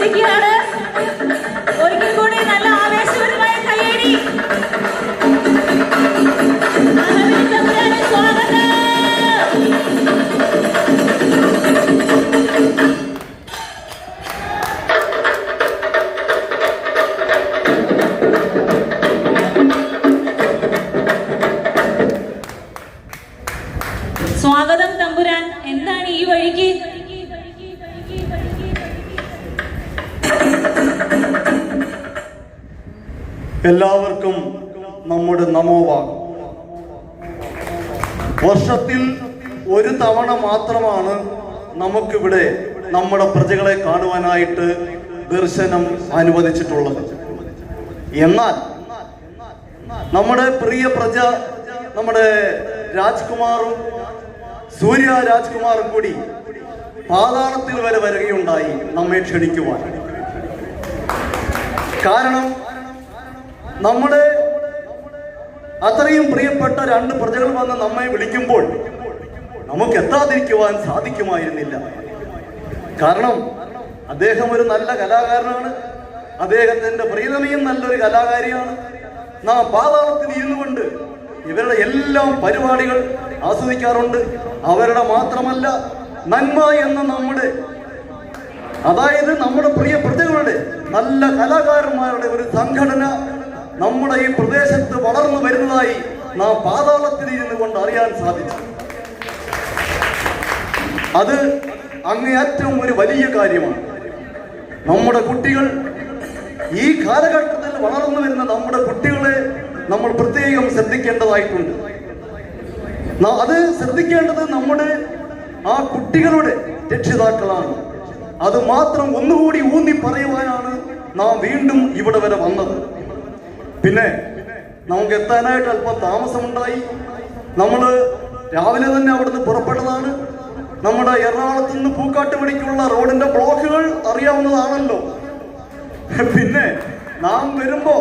എത്തിച്ചേർന്നിരിക്കുകയാണ് ഒരിക്കൽ കൂടി നല്ല ആവേശപരമായ കയ്യടി. സ്വാഗതം തമ്പുരാൻ. എന്താണ് ഈ വഴിക്ക്? എല്ലാവർക്കും നമ്മുടെ നമോവാ വർഷത്തിൽ ഒരു തവണ മാത്രമാണ് നമുക്കിവിടെ നമ്മുടെ പ്രജകളെ കാണുവാനായിട്ട് ദർശനം അനുവദിച്ചിട്ടുള്ളത്. എന്നാൽ നമ്മുടെ പ്രിയ പ്രജ നമ്മുടെ രാജ്കുമാറും സൂര്യ രാജ്കുമാറും കൂടി പാതാളത്തിൽ വരെ വരികയുണ്ടായി നമ്മെ ക്ഷണിക്കുവാൻ. കാരണം നമ്മുടെ അത്രയും പ്രിയപ്പെട്ട രണ്ട് പ്രജകൾ വന്ന് നമ്മെ വിളിക്കുമ്പോൾ നമുക്ക് എത്താതിരിക്കുവാൻ സാധിക്കുമായിരുന്നില്ല. കാരണം അദ്ദേഹം ഒരു നല്ല കലാകാരനാണ്. അദ്ദേഹത്തിന്റെ പ്രീതമയും നല്ലൊരു കലാകാരിയാണ്. നാം പാതാളത്തിൽ ഇരുന്നു കൊണ്ട് ഇവരുടെ എല്ലാം പരിപാടികൾ ആസ്വദിക്കാറുണ്ട്. അവരുടെ മാത്രമല്ല നന്മ എന്ന നമ്മുടെ അതായത് നമ്മുടെ പ്രിയ പ്രജകളുടെ നല്ല കലാകാരന്മാരുടെ ഒരു സംഘടന നമ്മുടെ ഈ പ്രദേശത്ത് വളർന്നു വരുന്നതായി നാം പാതാളത്തിൽ ഇരുന്നു കൊണ്ട് അറിയാൻ സാധിച്ചു. അത് അങ്ങേയറ്റം ഒരു വലിയ കാര്യമാണ്. നമ്മുടെ കുട്ടികൾ ഈ കാലഘട്ടത്തിൽ വളർന്നു വരുന്ന നമ്മുടെ കുട്ടികളെ നമ്മൾ പ്രത്യേകം ശ്രദ്ധിക്കേണ്ടതായിട്ടുണ്ട്. അത് ശ്രദ്ധിക്കേണ്ടത് നമ്മുടെ ആ കുട്ടികളുടെ രക്ഷിതാക്കളാണ്. അത് മാത്രം ഒന്നുകൂടി ഊന്നി പറയുവാനാണ് നാം വീണ്ടും ഇവിടെ വരെ വന്നത്. പിന്നെ നമുക്ക് എത്താനായിട്ട് അല്പം താമസമുണ്ടായി. നമ്മൾ രാവിലെ തന്നെ അവിടുന്ന് പുറപ്പെട്ടതാണ്. നമ്മുടെ എറണാകുളത്ത് നിന്ന് പൂക്കാട്ടുപടിക്കുള്ള റോഡിന്റെ ബ്ലോക്കുകൾ അറിയാവുന്നതാണല്ലോ. പിന്നെ നാം വരുമ്പോ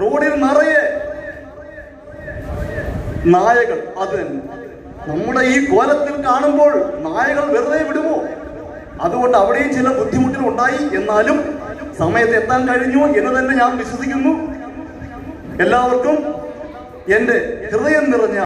റോഡിൽ നിറയെ നായകൾ. അത് നമ്മുടെ ഈ കോലത്തിൽ കാണുമ്പോൾ നായകൾ വെറുതെ വിടുമോ? അതുകൊണ്ട് അവിടെയും ചില ബുദ്ധിമുട്ടുകൾ ഉണ്ടായി എന്നാലും സമയത്ത് എത്താൻ കഴിഞ്ഞു എന്ന് തന്നെ ഞാൻ വിശ്വസിക്കുന്നു. എല്ലാവർക്കും എന്റെ ഹൃദയം നിറഞ്ഞ